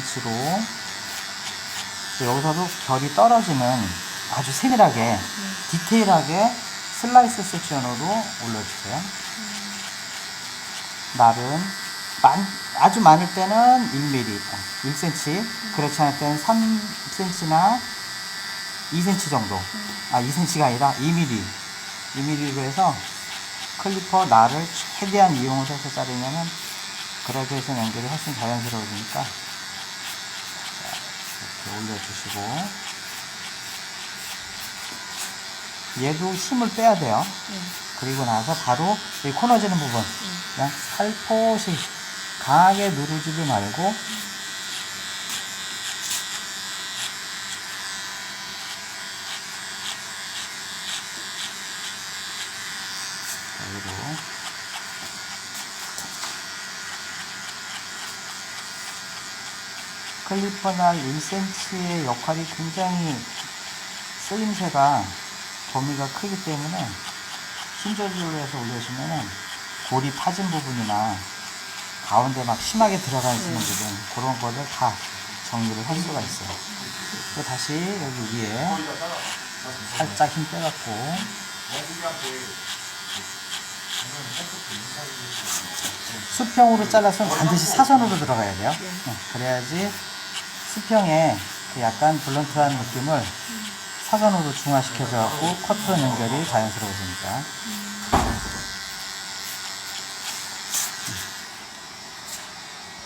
1cm로 여기서도 결이 떨어지는 아주 세밀하게 디테일하게 슬라이스 섹션으로 올려주세요. 날은 많- 아주 많을 때는 1mm, 1cm, 그렇지 않을 때는 3cm나 2cm 정도. 아, 2cm가 아니라 2mm. 2mm로 해서 클리퍼 날을 최대한 이용을 해서 자르면은 그렇게 해서 연결이 훨씬 자연스러워지니까 올려주시고. 얘도 힘을 빼야 돼요. 그리고 나서 바로 이 코너지는 부분. 그냥 살포시 강하게 누르지도 말고. 여기로 클리퍼나 1cm의 역할이 굉장히 쓰임새가 범위가 크기 때문에 힘조절로 해서 올려주면은 골이 파진 부분이나 가운데 막 심하게 들어가 있는 부분 그런 거를 다 정리를 할 수가 있어요. 그리고 다시 여기 위에 살짝 힘 빼갖고 수평으로 잘라서 반드시 사선으로 들어가야 돼요. 네, 그래야지 수평에 그 약간 블런트한 느낌을 사선으로 중화시켜서 갖고 커트 연결이 자연스러워지니까